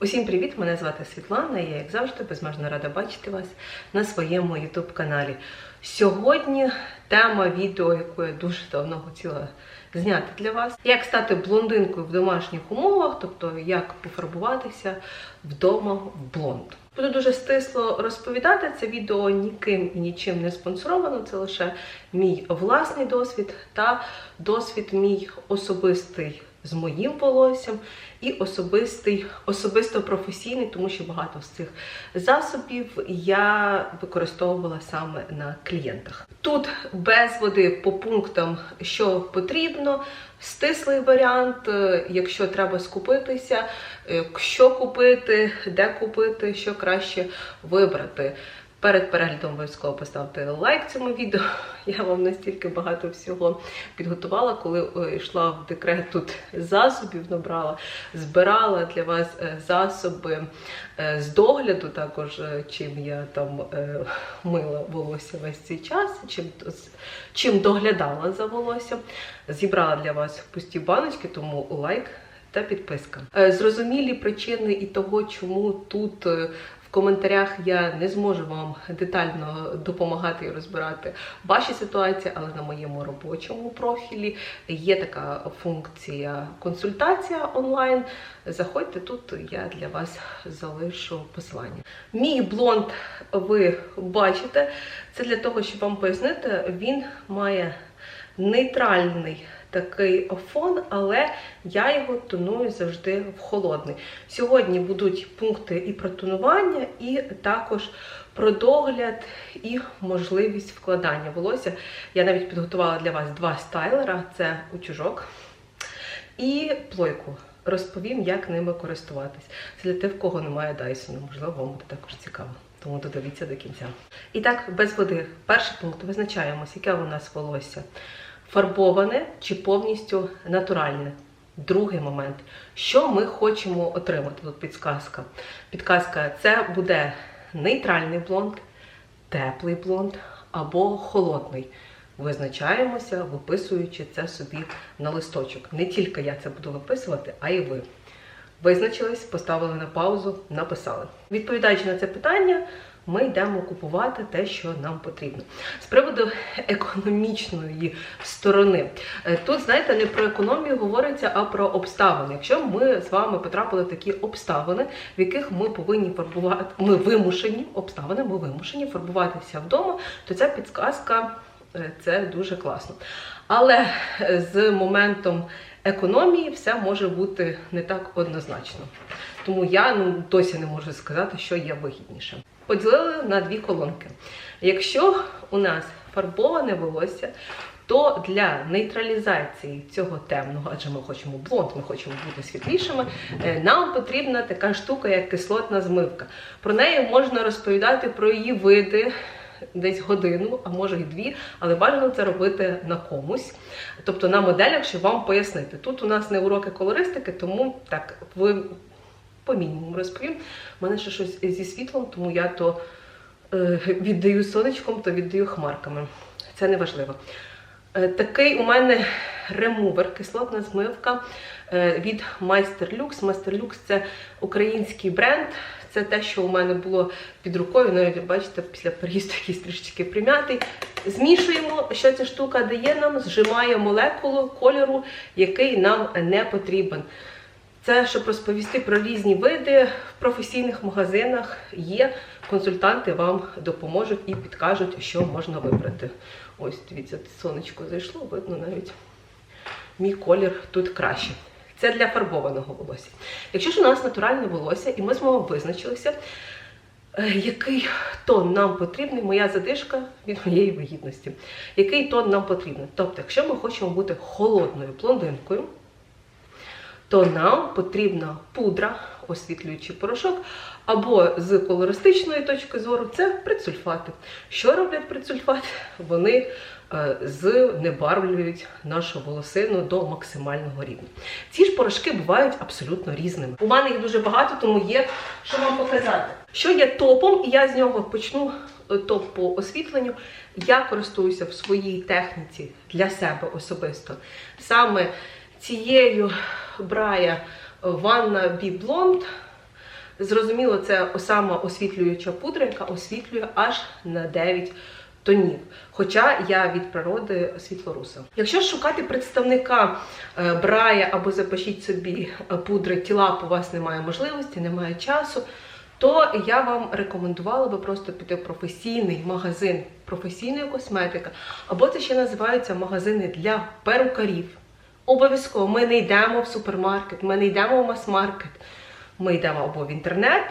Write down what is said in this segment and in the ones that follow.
Усім привіт! Мене звати Світлана. Я, як завжди, безмежно рада бачити вас на своєму youtube каналі. Сьогодні тема відео, яку я дуже давно хотіла зняти для вас, як стати блондинкою в домашніх умовах, тобто як пофарбуватися вдома в блонд. Буду дуже стисло розповідати. Це відео ніким і нічим не спонсоровано. Це лише мій власний досвід та досвід мій особистий з моїм волоссям і особистий, особисто професійний, тому що багато з цих засобів я використовувала саме на клієнтах. Тут без води по пунктам, що потрібно, стислий варіант, е, якщо треба скупитися, е, що купити, де купити, що краще вибрати. Перед переглядом обов'язково поставте лайк цьому відео. Я вам настільки багато всього підготувала, коли е, йшла в декрет тут засобів, набрала, збирала для вас е, засоби е, з догляду, також чим я там мила волосся весь цей час, чим, чим доглядала за волоссям. Зібрала для вас пусті баночки, тому лайк та підписка. Зрозумілі причини і того, чому тут. В коментарях я не зможу вам детально допомагати і розбирати ваші ситуації, але на моєму робочому профілі є така функція консультація онлайн. Заходьте тут, я для вас залишу посилання. Мій блонд ви бачите. Це для того, щоб вам пояснити, він має нейтральний такий фон, але я його тоную завжди в холодний. Сьогодні будуть пункти і про тонування, і також про догляд і можливість вкладання волосся. Я навіть підготувала для вас два стайлера: це утюжок і плойку. Розповім, як ними користуватись. Це для тих, в кого немає Дайсону. Можливо, вам буде також цікаво. Тому додивіться до кінця. І так, без води. Перший пункт визначаємось, яке у нас волосся. Фарбоване чи повністю натуральне. Другий момент. Що ми хочемо отримати? Тут підказка. Підказка це буде нейтральний блонд, теплий блонд або холодний. Визначаємося, виписуючи це собі на листочок. Не тільки я це буду виписувати, а й ви. Визначились, поставили на паузу, написали. Відповідаючи на це питання, ми йдемо купувати те, що нам потрібно. З приводу економічної сторони, Е, тут, знаєте, не про економію говориться, а про обставини. Якщо ми з вами потрапили в такі обставини, в яких ми повинні фарбувати, ми вимушені обставини, ми вимушені фарбуватися вдома, то ця підсказка е, це дуже класно. Але е, з моментом економії все може бути не так однозначно. Тому я ну, досі не можу сказати, що є вигідніше. Поділили на дві колонки. Якщо у нас фарбоване волосся, то для нейтралізації цього темного, адже ми хочемо блонд, ми хочемо бути світлішими, е, нам потрібна така штука, як кислотна змивка. Про неї можна розповідати про її види. Десь годину, а може й дві, але бажано це робити на комусь, тобто на моделях, щоб вам пояснити. Тут у нас не уроки колористики, тому так ви по мінімуму розповім. У мене ще щось зі світлом, тому я то е, віддаю сонечком, то віддаю хмарками. Це не важливо. Е, такий у мене ремувер, кислотна змивка е, від. Meister Lux це український бренд. Це те, що у мене було під рукою. Навіть бачите, після переїзду якийсь трішечки прим'ятий. Змішуємо, що ця штука дає нам, зжимає молекулу кольору, який нам не потрібен. Це щоб розповісти про різні види в професійних магазинах є. Консультанти вам допоможуть і підкажуть, що можна вибрати. Ось, дивіться, сонечко зайшло, видно навіть мій колір тут краще. Це для фарбованого волосся. Якщо ж у нас натуральне волосся, і ми з вами визначилися, е, який тон нам потрібний, моя задишка від моєї вигідності. Який тон нам потрібен? Тобто, якщо ми хочемо бути холодною блондинкою, то нам потрібна пудра, освітлюючий порошок, або з колористичної точки зору це предсульфати. Що роблять предсульфати? Вони е, знебарвлюють нашу волосину до максимального рівня. Ці ж порошки бувають абсолютно різними. У мене їх дуже багато, тому є що вам показати. Що є топом, і я з нього почну е, топ по освітленню. Я користуюся в своїй техніці для себе особисто саме цією брая Ванна Бі Блонд. Зрозуміло, це сама освітлююча пудра, яка освітлює аж на 9 тонів. Хоча я від природи світлоруса. Якщо шукати представника е, брая або запишіть собі е, пудри тіла, у вас немає можливості, немає часу, то я вам рекомендувала би просто піти в професійний магазин професійної косметики, або це ще називаються магазини для перукарів. Обов'язково ми не йдемо в супермаркет, ми не йдемо в мас-маркет. Ми йдемо або в інтернет,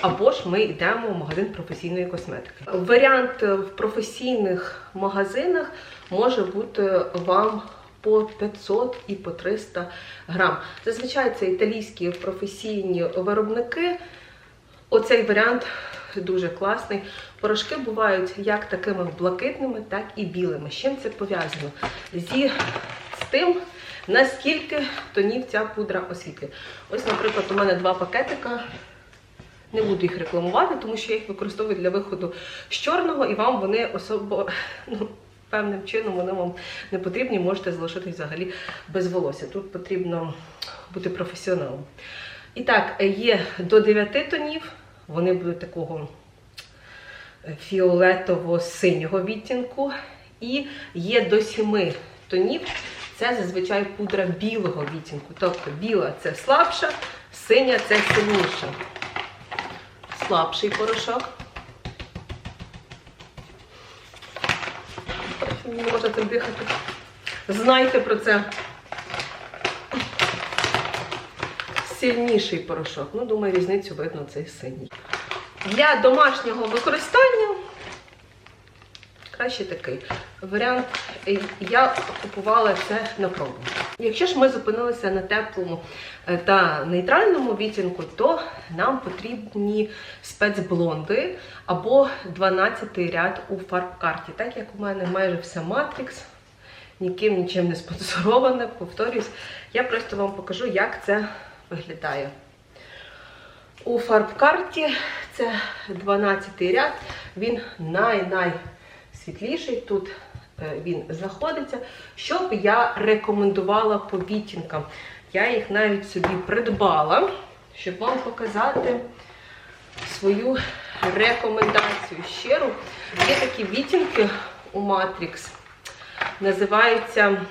або ж ми йдемо в магазин професійної косметики. Варіант в професійних магазинах може бути вам по 500 і по 300 грам. Зазвичай це італійські професійні виробники. Оцей варіант дуже класний. Порошки бувають як такими блакитними, так і білими. З чим це пов'язано? Зі з тим, наскільки тонів ця пудра освітлює. Ось, наприклад, у мене два пакетика. Не буду їх рекламувати, тому що я їх використовую для виходу з чорного, і вам вони особо ну, певним чином вони вам не потрібні, можете залишитись взагалі без волосся. Тут потрібно бути професіоналом. І так, є до 9 тонів, вони будуть такого фіолетово-синього відтінку. І є до 7 тонів. Це зазвичай пудра білого відтінку. Тобто біла це слабша, синя це сильніша. Слабший порошок. Не можна цим дихати. Знайте про це. Сильніший порошок. Ну, думаю, різницю видно цей синій. Для домашнього використання краще такий варіант. Я купувала це на пробу. Якщо ж ми зупинилися на теплому е, та нейтральному відтінку, то нам потрібні спецблонди або 12 ряд у фарб-карті. Так як у мене майже все Matrix, ніким нічим не спонсороване, повторюсь, я просто вам покажу, як це виглядає. У фарб-карті це 12 ряд, він най-най світліший. Тут е, він знаходиться. Що б я рекомендувала по відтінкам? Я їх навіть собі придбала, щоб вам показати свою рекомендацію щиру. Є такі відтінки у Matrix, називаються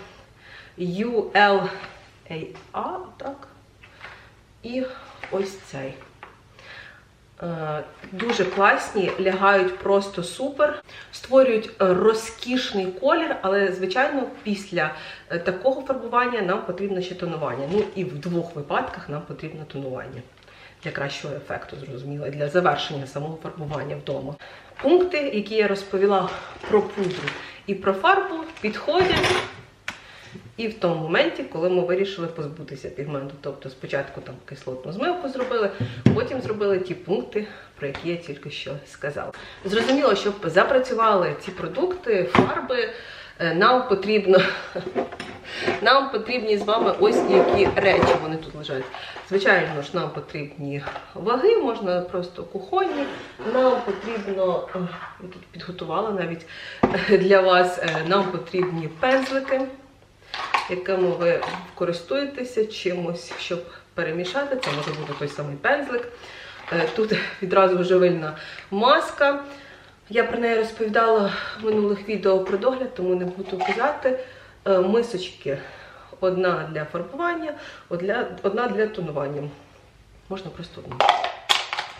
ULAA, так? І ось цей. Е, Дуже класні, лягають просто супер, створюють розкішний колір, але, звичайно, після е, такого фарбування нам потрібно ще тонування. Ну і в двох випадках нам потрібно тонування для кращого ефекту, зрозуміло, для завершення самого фарбування вдома. Пункти, які я розповіла про пудру і про фарбу, підходять. І в тому моменті, коли ми вирішили позбутися пігменту. Тобто спочатку там кислотну змивку зробили, потім зробили ті пункти, про які я тільки що сказала. Зрозуміло, щоб запрацювали ці продукти, фарби, е, нам потрібно. Нам потрібні з вами ось які речі вони тут лежать. Звичайно ж, нам потрібні ваги, можна просто кухонні. Нам потрібно, я тут підготувала навіть для вас, е, нам потрібні пензлики якими ви користуєтеся чимось, щоб перемішати. Це може бути той самий пензлик. Е, тут відразу живильна маска. Я про неї розповідала в минулих відео про догляд, тому не буду казати. Е, мисочки. Одна для фарбування, одна для тонування. Можна просто одну.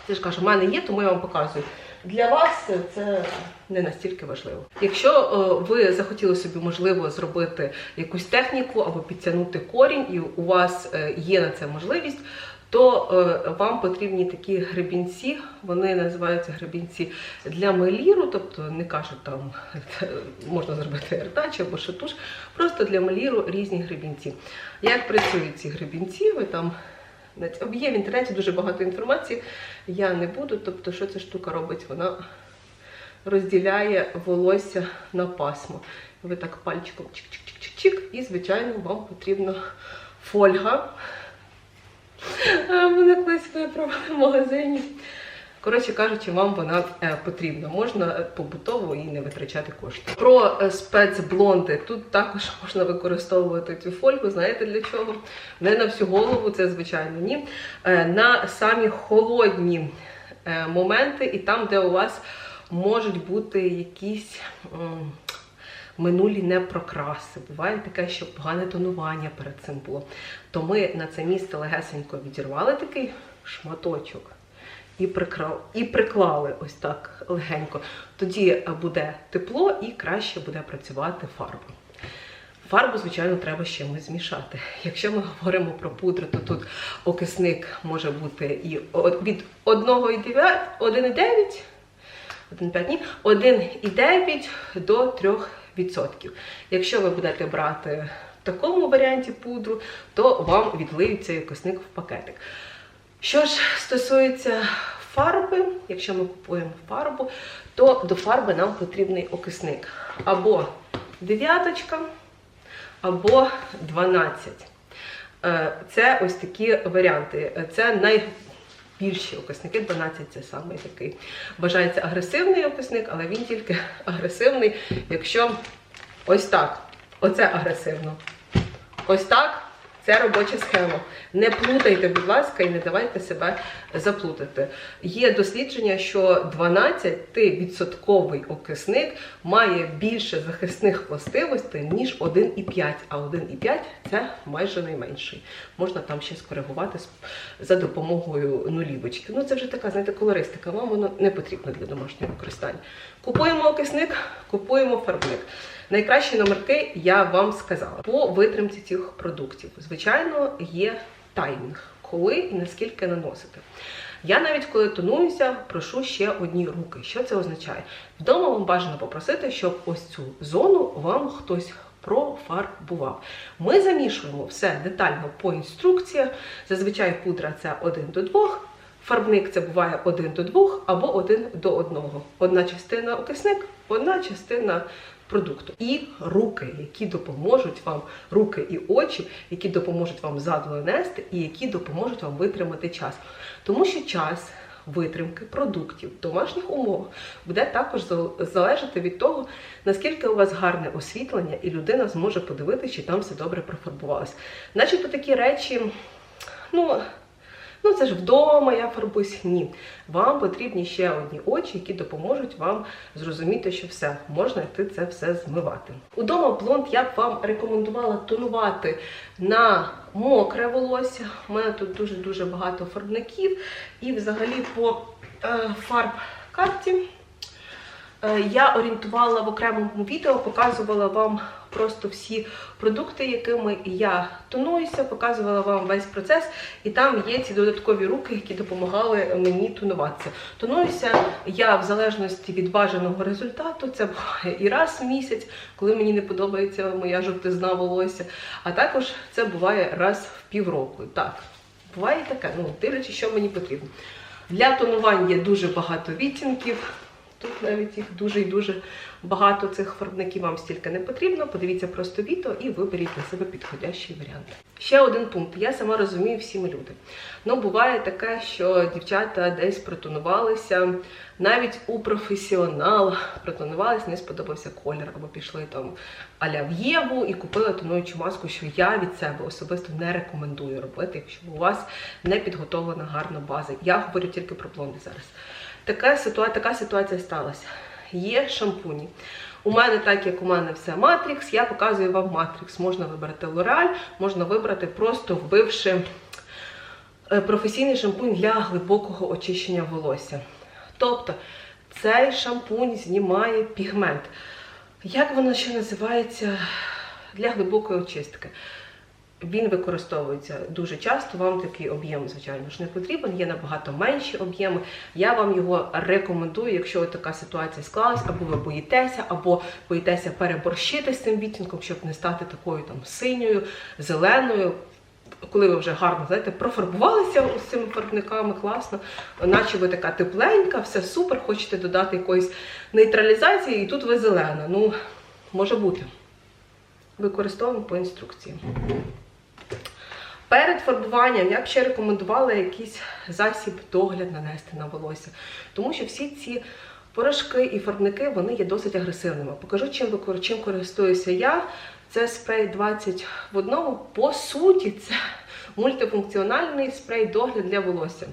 Я ж кажу, в мене є, тому я вам показую. Для вас це не настільки важливо. Якщо е, ви захотіли собі, можливо, зробити якусь техніку або підтягнути корінь, і у вас е, є на це можливість, то е, вам потрібні такі гребінці, вони називаються гребінці для меліру, тобто не кажуть, там можна зробити ертач або шатуш, просто для меліру різні гребінці. Як працюють ці гребінці, ви там Є в інтернеті дуже багато інформації, я не буду. Тобто, що ця штука робить? Вона розділяє волосся на пасмо. Ви так пальчиком чик-чик-чик-чик, і, звичайно, вам потрібна фольга. Мене колись виправили в магазині. Коротше кажучи, вам вона е, потрібна. Можна побутово і не витрачати кошти. Про е, спецблонди тут також можна використовувати цю фольгу. Знаєте для чого? Не на всю голову, це звичайно ні. Е, на самі холодні моменти, і там, де у вас можуть бути якісь. Минулі непрокраси. Буває таке, що погане тонування перед цим було. То ми на це місце легесенько відірвали такий шматочок і, прикра... і приклали ось так легенько. Тоді е, буде тепло і краще буде працювати фарба. Фарбу, звичайно, треба з чимось змішати. Якщо ми говоримо про пудру, то тут окисник може бути і від 1,9 1,9 1,5 ні, 1,9 до 3%. Якщо ви будете брати в такому варіанті пудру, то вам відлиють цей окисник в пакетик. Що ж стосується фарби, якщо ми купуємо фарбу, то до фарби нам потрібний окисник або дев'яточка, або 12. Е, Це ось такі варіанти. Це найбільші окисники. 12 це саме такий. Вважається агресивний окисник, але він тільки агресивний, якщо ось так. Оце агресивно. Ось так. Це робоча схема. Не плутайте, будь ласка, і не давайте себе заплутати. Є дослідження, що 12% окисник має більше захисних властивостей, ніж 1,5, а 1,5 це майже найменший. Можна там ще скоригувати за допомогою нулівочки. Ну це вже така, знаєте, колористика. Вам воно не потрібно для домашнього використання. Купуємо окисник, купуємо фарбник. Найкращі номерки я вам сказала по витримці цих продуктів. Звичайно, є таймінг, коли і наскільки наносити. Я навіть коли тонуюся, прошу ще одні руки. Що це означає? Вдома вам бажано попросити, щоб ось цю зону вам хтось профарбував. Ми замішуємо все детально по інструкції. Зазвичай пудра це 1 до 2. Фарбник це буває 1 до 2 або 1 до 1. Одна частина окисник, одна частина продукту. І руки, які допоможуть вам, руки і очі, які допоможуть вам ззаду нанести і які допоможуть вам витримати час. Тому що час витримки продуктів в домашніх умовах буде також залежати від того, наскільки у вас гарне освітлення, і людина зможе подивитися, чи там все добре профарбувалося. Начебто такі речі, ну. Ну, це ж вдома, я фарбуюсь. Ні. Вам потрібні ще одні очі, які допоможуть вам зрозуміти, що все, можна йти це все змивати. Удома блонд я б вам рекомендувала тонувати на мокре волосся. У мене тут дуже-дуже багато фарбників. І взагалі по е, фарб-карті Е, Я орієнтувала в окремому відео, показувала вам просто всі продукти, якими я тонуюся, показувала вам весь процес, і там є ці додаткові руки, які допомагали мені тонуватися. Тонуюся я в залежності від бажаного результату. Це буває і раз в місяць, коли мені не подобається моя жовтизна волосся, а також це буває раз в півроку. Так, буває таке, ну дивлячись, що мені потрібно. Для тонувань є дуже багато відтінків. Тут навіть їх дуже і дуже багато цих фарбників вам стільки не потрібно. Подивіться просто відео і виберіть для себе підходящий варіант. Ще один пункт. Я сама розумію, всі ми люди. Ну, буває таке, що дівчата десь протонувалися, навіть у професіонала протонувалися, не сподобався колір, або пішли там аля в Єву і купили тонуючу маску, що я від себе особисто не рекомендую робити, якщо у вас не підготовлена гарна база. Я говорю тільки про блонди зараз. Така ситуація, така ситуація сталася. Є шампуні. У мене, так як у мене все Матрікс, я показую вам Матрікс. Можна вибрати L'Oreal, можна вибрати просто вбивши е, професійний шампунь для глибокого очищення волосся. Тобто цей шампунь знімає пігмент. Як воно ще називається для глибокої очистки? Він використовується дуже часто. Вам такий об'єм, звичайно ж, не потрібен. Є набагато менші об'єми. Я вам його рекомендую, якщо така ситуація склалась, або ви боїтеся, або боїтеся переборщити з цим відтінком, щоб не стати такою там синьою, зеленою. Коли ви вже гарно знаєте, профарбувалися з цими фарбниками, класно, наче ви така тепленька, все супер, хочете додати якоїсь нейтралізації, і тут ви зелена. Ну, може бути. Використовуємо по інструкції. Перед фарбуванням я б ще рекомендувала якийсь засіб догляд нанести на волосся, тому що всі ці порошки і фарбники вони є досить агресивними. Покажу, чим чим користуюся я. Це спрей 20 в одному. По суті, це мультифункціональний спрей догляд для волосся.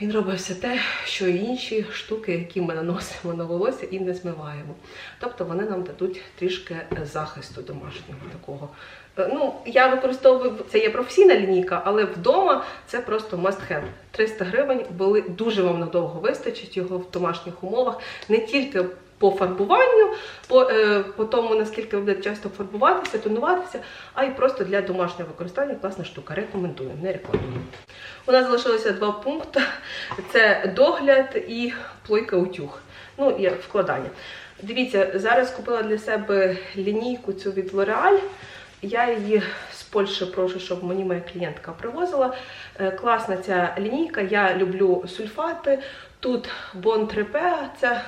Він робить все те, що і інші штуки, які ми наносимо на волосся і не змиваємо. Тобто вони нам дадуть трішки захисту домашнього такого. Е, Ну, я використовую це є професійна лінійка, але вдома це просто must have. 300 гривень були дуже вам надовго вистачить його в домашніх умовах, не тільки по фарбуванню, по, е, по тому, наскільки ви будете часто фарбуватися, тонуватися, а й просто для домашнього використання класна штука. Рекомендую, не рекламую. У нас залишилося два пункти: це догляд і плойка утюг. Ну, і вкладання. Дивіться, зараз купила для себе лінійку цю від L'Oreal. Я її з Польщі прошу, щоб мені моя клієнтка привозила. Е, Класна ця лінійка. Я люблю сульфати. Тут Бон Трепе, це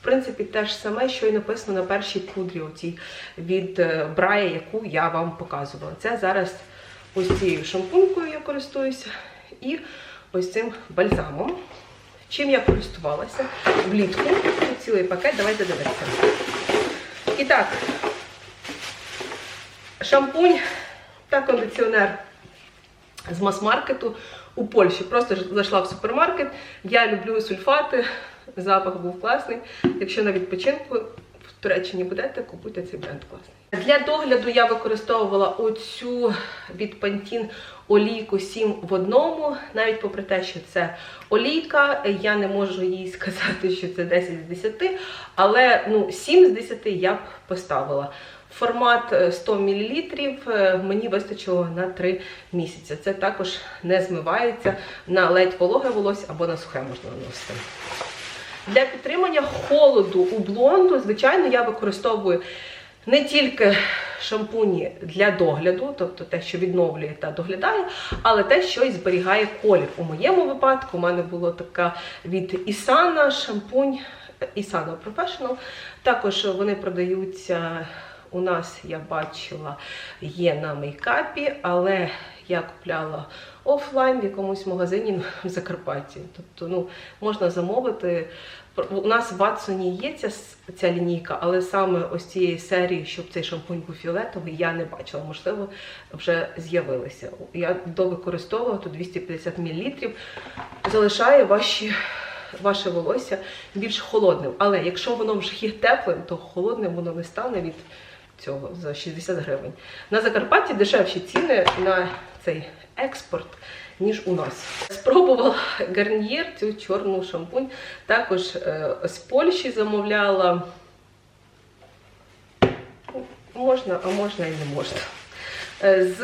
в принципі те ж саме, що і написано на першій пудрі оцій від е, Брая, яку я вам показувала. Це зараз ось цією шампунькою я користуюся і ось цим бальзамом. Чим я користувалася влітку. Цілий пакет, давайте дивитися. І так, шампунь та кондиціонер з мас-маркету у Польщі. Просто зайшла в супермаркет. Я люблю сульфати, запах був класний. Якщо на відпочинку в Туреччині будете, купуйте цей бренд класний. Для догляду я використовувала оцю від Pantene олійку 7 в одному, навіть попри те, що це олійка, я не можу їй сказати, що це 10 з 10, але ну, 7 з 10 я б поставила. Формат е, 100 мл мені вистачило на 3 місяці. Це також не змивається на ледь вологе волосся або на сухе можна наносити. Для підтримання холоду у блонду, звичайно, я використовую не тільки шампуні для догляду, тобто те, що відновлює та доглядає, але те, що й зберігає колір. У моєму випадку у мене була така від Isana шампунь Isana Professional. Також вони продаються. У нас я бачила є на мейкапі, але я купляла офлайн в якомусь магазині в Закарпатті. Тобто, ну можна замовити. У нас в Ватсоні є ця, ця лінійка, але саме ось цієї серії, щоб цей шампунь був фіолетовий, я не бачила. Можливо, вже з'явилися. Я довикористовувала тут 250 мл. Залишає ваші. Ваше волосся більш холодним. Але якщо воно вже є теплим, то холодним воно не стане від цього за 60 гривень. На Закарпатті дешевші ціни на цей експорт, ніж у нас. Спробувала гарнієр, цю чорну шампунь. Також е, з Польщі замовляла. Можна, а можна і не можна. Е, З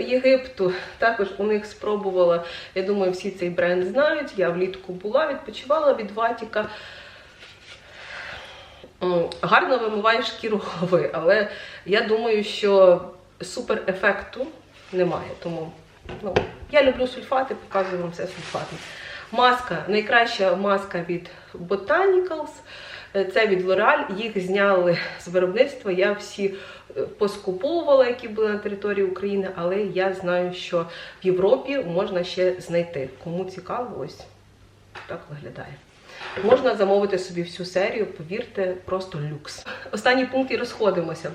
Єгипту також у них спробувала. Я думаю, всі цей бренд знають. Я влітку була, відпочивала від Ватіка. М, Гарно вимиває шкіру голови, але я думаю, що супер ефекту немає. Тому ну, я люблю сульфати, показую вам все сульфатне. Маска, найкраща маска від Botanicals. Е, Це від L'Oreal. Їх зняли з виробництва. Я всі е, поскуповувала, які були на території України, але я знаю, що в Європі можна ще знайти. Кому цікаво, ось так виглядає. Можна замовити собі всю серію, повірте, просто люкс. Останній пункт і розходимося.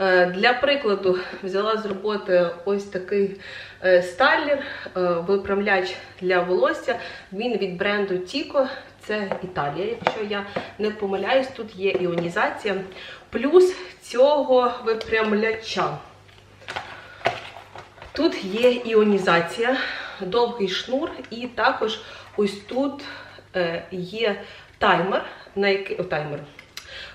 Е, Для прикладу взяла з роботи ось такий е, стайлер, е, виправляч для волосся. Він від бренду Tico. Це Італія, якщо я не помиляюсь, тут є іонізація. Плюс цього випрямляча. Тут є іонізація, довгий шнур, і також ось тут є таймер, на який о, таймер.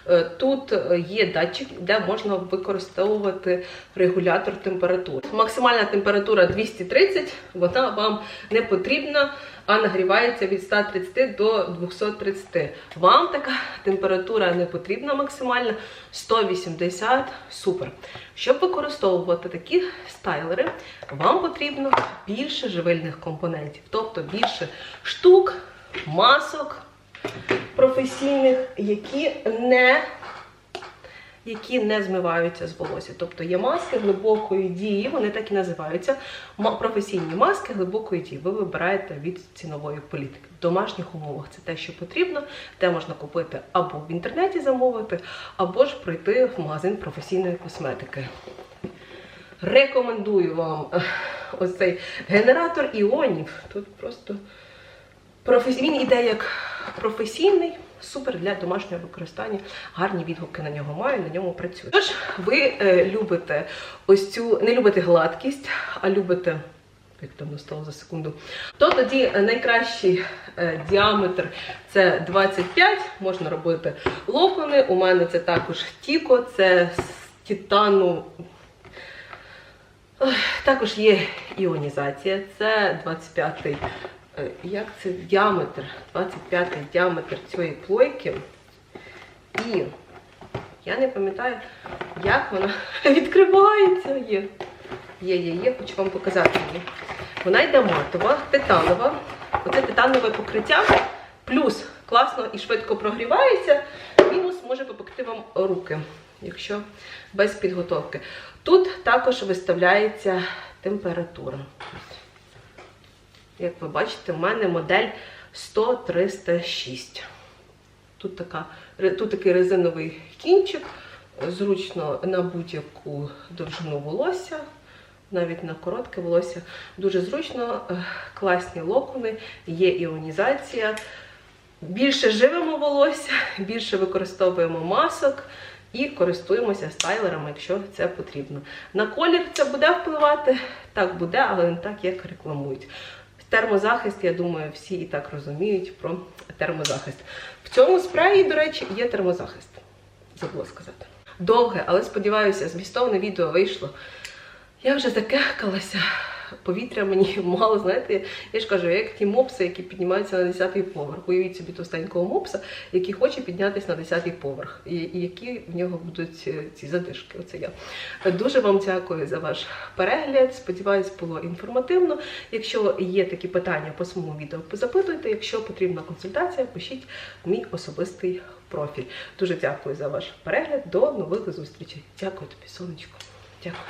Е, Тут е, є датчик, де можна використовувати регулятор температури. Максимальна температура 230, вона вам не потрібна, а нагрівається від 130 до 230. Вам така температура не потрібна максимальна 180 супер. Щоб використовувати такі стайлери, вам потрібно більше живильних компонентів, тобто більше штук, масок професійних, які не які не змиваються з волосся. Тобто є маски глибокої дії, вони так і називаються. Професійні маски глибокої дії. Ви вибираєте від цінової політики. В домашніх умовах це те, що потрібно, те можна купити або в інтернеті замовити, або ж прийти в магазин професійної косметики. Рекомендую вам ось цей генератор іонів. Тут просто він іде як професійний, супер для домашнього використання. Гарні відгуки на нього маю, на ньому працюю. Тож ви е, любите ось цю, не любите гладкість, а любите. Як там настало за секунду, то тоді найкращий е, діаметр це 25, можна робити локони. У мене це також тіко, це з титану Також є іонізація, це 25-й. Е, Як це діаметр? 25-й діаметр цієї плойки. І я не пам'ятаю, як вона відкривається. Є. Є, є, є, хочу вам показати її. Вона йде матова, титанова. Оце титанове покриття. Плюс класно і швидко прогрівається. Мінус може попекти вам руки, якщо без підготовки. Тут також виставляється температура. Як ви бачите, в мене модель 100-306. Тут, тут такий резиновий кінчик, зручно на будь-яку довжину волосся, навіть на коротке волосся. Дуже зручно, е, класні локони, є іонізація. Більше живемо волосся, більше використовуємо масок і користуємося стайлерами, якщо це потрібно. На колір це буде впливати, так буде, але не так, як рекламують. Термозахист, я думаю, всі і так розуміють про термозахист. В цьому спреї, до речі, є термозахист. Забула сказати. Довге, але сподіваюся, змістовне відео вийшло. Я вже закехкалася. Повітря мені мало, знаєте, я ж кажу, як ті мопси, які піднімаються на 10-й поверх. Уявіть собі товстенького мопса, який хоче піднятися на 10-й поверх, і, і які в нього будуть е, ці задишки. Оце я. Дуже вам дякую за ваш перегляд. Сподіваюсь, було інформативно. Якщо є такі питання по своєму відео, запитуйте. Якщо потрібна консультація, пишіть в мій особистий профіль. Дуже дякую за ваш перегляд. До нових зустрічей. Дякую тобі, сонечко. Дякую.